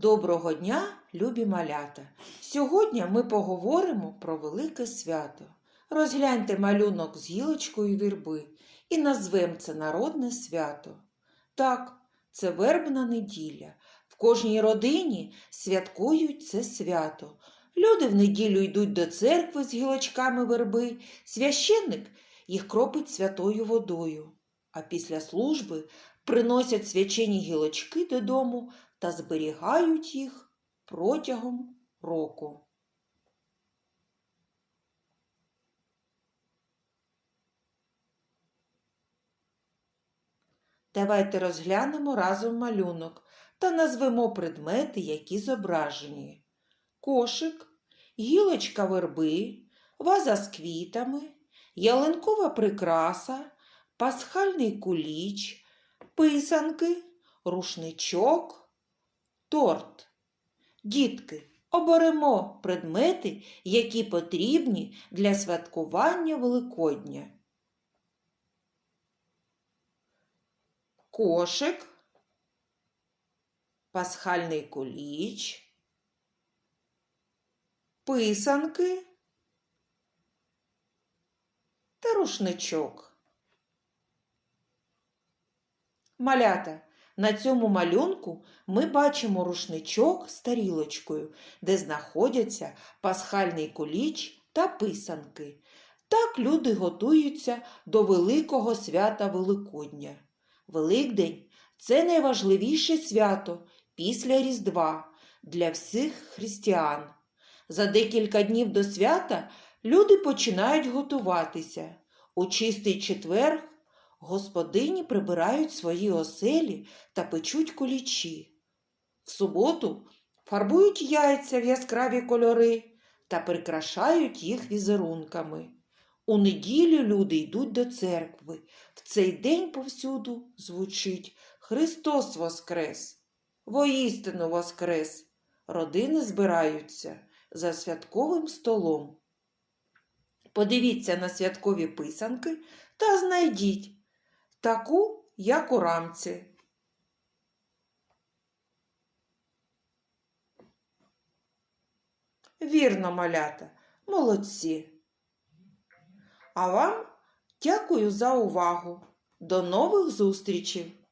Доброго дня, любі малята! Сьогодні ми поговоримо про велике свято. Розгляньте малюнок з гілочкою вірби і назвемо це народне свято. Так, це вербна неділя. В кожній родині святкують це свято. Люди в неділю йдуть до церкви з гілочками верби, священник їх кропить святою водою, а після служби приносять свячені гілочки додому та зберігають їх протягом року. Давайте розглянемо разом малюнок та назвемо предмети, які зображені. Кошик, гілочка верби, ваза з квітами, ялинкова прикраса, пасхальний куліч, писанки, рушничок, торт. Дітки, оберемо предмети, які потрібні для святкування Великодня. Кошик, пасхальний куліч, писанки та рушничок. Малята, на цьому малюнку ми бачимо рушничок з тарілочкою, де знаходяться пасхальний куліч та писанки. Так люди готуються до великого свята Великодня. Великдень це найважливіше свято після Різдва для всіх християн. За декілька днів до свята люди починають готуватися. У чистий четвер господині прибирають свої оселі та печуть кулічі. В суботу фарбують яйця в яскраві кольори та прикрашають їх візерунками. У неділю люди йдуть до церкви. В цей день повсюду звучить Христос Воскрес! Воістину Воскрес! Родини збираються за святковим столом. Подивіться на святкові писанки та знайдіть таку, як у рамці. Вірно, малята, молодці. А вам дякую за увагу. До нових зустрічей!